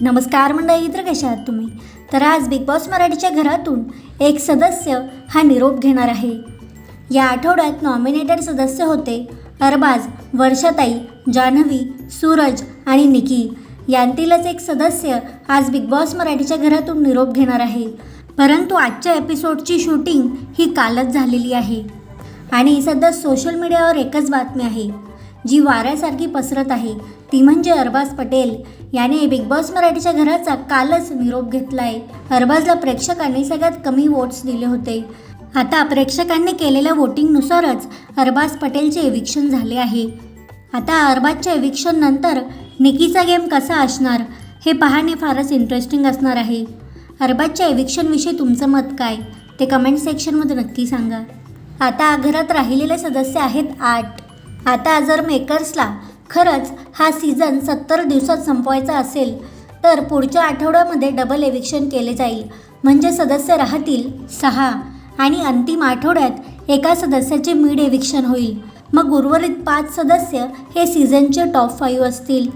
नमस्कार मंडळी तर कशा आहात तुम्ही? तर आज बिग बॉस मराठीच्या घरातून एक सदस्य हा निरोप घेणार आहे. या आठवड्यात नॉमिनेटेड सदस्य होते अरबाज वर्षाताई जान्हवी सूरज आणि निकी यांतीलच एक सदस्य आज बिग बॉस मराठीच्या घरातून निरोप घेणार आहे. परंतु आजच्या एपिसोडची शूटिंग ही कालच झालेली आहे. आणि सध्या सोशल मीडियावर एकच बातमी आहे. जी वाऱ्यासारखी पसरत आहे ती म्हणजे अरबाज पटेल. याने बिग बॉस मराठीच्या घराचा कालच निरोप घेतला आहे अरबाजला प्रेक्षकांनी सगळ्यात कमी वोट्स दिले होते. आता प्रेक्षकांनी केलेल्या वोटिंगनुसारच अरबाज पटेलचे एविक्शन झाले आहे. आता अरबाजच्या एविक्शन नंतर निकीचा गेम कसा असणार हे पाहणे फारच इंटरेस्टिंग असणार आहे. अरबाजच्या एविक्शनविषयी तुमचं मत काय? ते कमेंट सेक्शनमध्ये नक्की सांगा. आता घरात राहिलेले सदस्य आहेत आठ. आता जर मेकर्सला खरंच हा सीझन सत्तर दिवसात संपवायचा असेल तर पुढच्या आठवड्यामध्ये डबल एविक्शन केले जाईल. म्हणजे सदस्य राहतील सहा आणि अंतिम आठवड्यात एका सदस्याचे मिड एविक्शन होईल. मग उर्वरित पाच सदस्य हे सीझनचे टॉप फाईव्ह असतील.